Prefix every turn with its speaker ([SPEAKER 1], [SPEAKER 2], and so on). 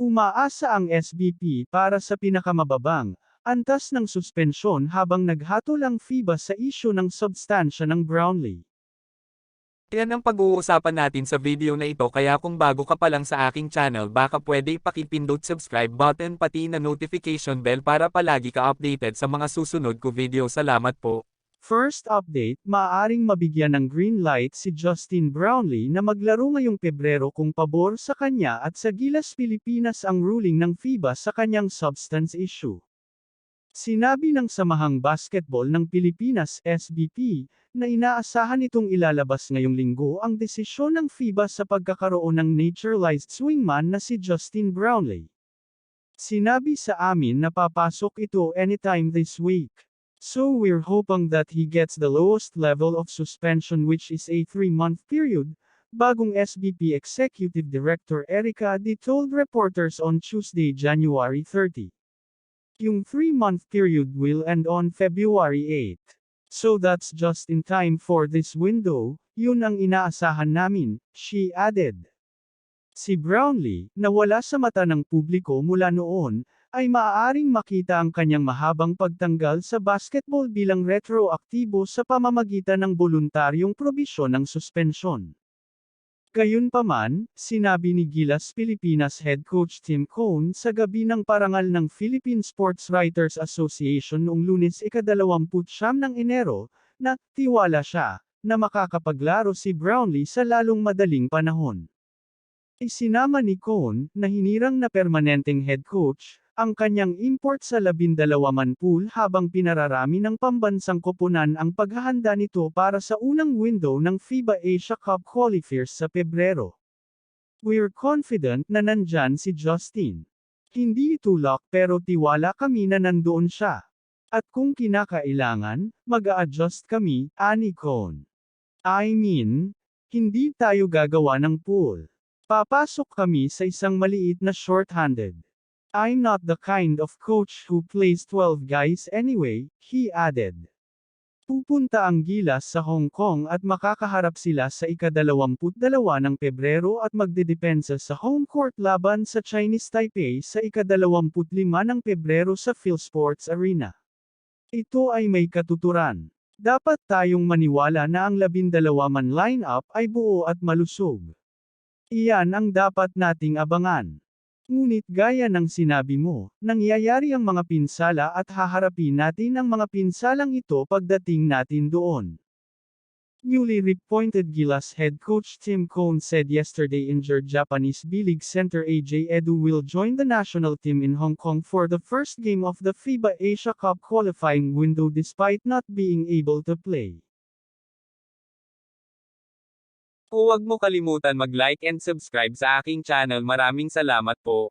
[SPEAKER 1] Umaasa ang SBP para sa pinakamababang, antas ng suspensyon habang naghatol ang FIBA sa isyu ng substansya ng Brownlee.
[SPEAKER 2] Yan ang pag-uusapan natin sa video na ito kaya kung bago ka pa lang sa aking channel baka pwede ipakipindot subscribe button pati na notification bell para palagi ka updated sa mga susunod ko video. Salamat po.
[SPEAKER 1] First update, maaaring mabigyan ng green light si Justin Brownlee na maglaro ngayong Pebrero kung pabor sa kanya at sa Gilas Pilipinas ang ruling ng FIBA sa kanyang substance issue. Sinabi ng Samahang Basketball ng Pilipinas SBP, na inaasahan itong ilalabas ngayong linggo ang desisyon ng FIBA sa pagkakaroon ng naturalized swingman na si Justin Brownlee. Sinabi sa amin na papasok ito anytime this week. So we're hoping that he gets the lowest level of suspension which is a 3-month period, bagong SBP Executive Director Erica D told reporters on Tuesday, January 30. Yung 3-month period will end on February 8. So that's just in time for this window, yun ang inaasahan namin, she added. Si Brownlee, na wala sa mata ng publiko mula noon, ay maaaring makita ang kanyang mahabang pagtanggal sa basketball bilang retroaktibo sa pamamagitan ng voluntaryong probisyon ng suspensyon. Gayunpaman, sinabi ni Gilas Pilipinas head coach Tim Cone sa gabi ng parangal ng Philippine Sports Writers Association noong lunes ikadalawamputsyam ng Enero, na tiwala siya na makakapaglaro si Brownlee sa lalong madaling panahon. Isinama ni Cone, na hinirang na permanenteng head coach, ang kanyang import sa labindalawaman pool habang pinararami ng pambansang koponan ang paghahanda nito para sa unang window ng FIBA Asia Cup qualifiers sa Pebrero. We're confident na nandyan si Justin. Hindi ito lock pero tiwala kami na nandoon siya. At kung kinakailangan, mag-a-adjust kami, ani Cone. I mean, hindi tayo gagawa ng pool. Papasok kami sa isang maliit na short-handed. I'm not the kind of coach who plays 12 guys anyway, he added. Pupunta ang Gilas sa Hong Kong at makakaharap sila sa ikadalawamput-dalawa ng Pebrero at magdedepensa sa home court laban sa Chinese Taipei sa ikadalawamput-lima ng Pebrero sa PhilSports Arena. Ito ay may katuturan. Dapat tayong maniwala na ang labindalawa man lineup ay buo at malusog. Iyan ang dapat nating abangan. Ngunit gaya ng sinabi mo, nangyayari ang mga pinsala at haharapin natin ang mga pinsalang ito pagdating natin doon. Newly reappointed Gilas head coach Tim Cone said yesterday injured Japanese B-League center AJ Edu will join the national team in Hong Kong for the first game of the FIBA Asia Cup qualifying window despite not being able to play.
[SPEAKER 2] Huwag mo kalimutan mag-like and subscribe sa aking channel. Maraming salamat po.